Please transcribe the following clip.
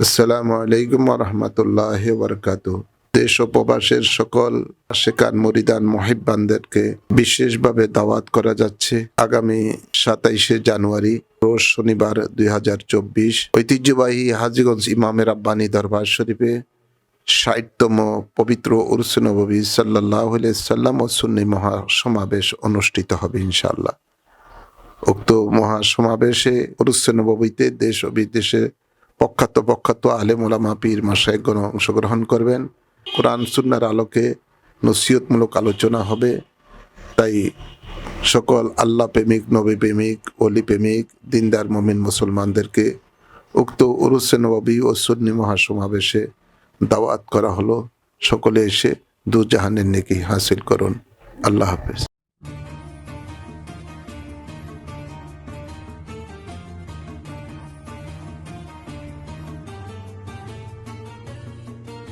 আসসালামু আলাইকুম রহমতুল্লাহ বরকাত দেশ ও প্রবাসের সকল শেখান মরিদান মহিবানদেরকে বিশেষভাবে দাওয়াত করা যাচ্ছে। আগামী সাতাইশে জানুয়ারি, রোজ শনিবার দুই হাজার চব্বিশ, ঐতিহ্যবাহী হাজিগঞ্জ ইমামের আব্বানি দরবার শরীফে ষাটতম পবিত্র উরসনবী সাল্লাহ সাল্লাম ও সুন্নি মহাসমাবেশ অনুষ্ঠিত হবে ইনশাল্লাহ উক্ত মহাসমাবেশে উরুসনবীতে দেশ ও বিদেশে প্রখ্যাত প্রখ্যাত আলেম ওলামা পীর মাসায়গণ অংশগ্রহণ করবেন। কোরআন সুন্নার আলোকে নসিহতমূলক আলোচনা হবে। তাই সকল আল্লাহ প্রেমিক, নবী প্রেমিক অলি প্রেমিক, দিনদার মমিন মুসলমানদেরকে উক্ত উরুসে নবী ও সুন্নি মহাসমাবেশে দাওয়াত করা হলো। সকলে এসে দু জাহানের নেকি হাসিল করুন। আল্লাহ হাফেজ।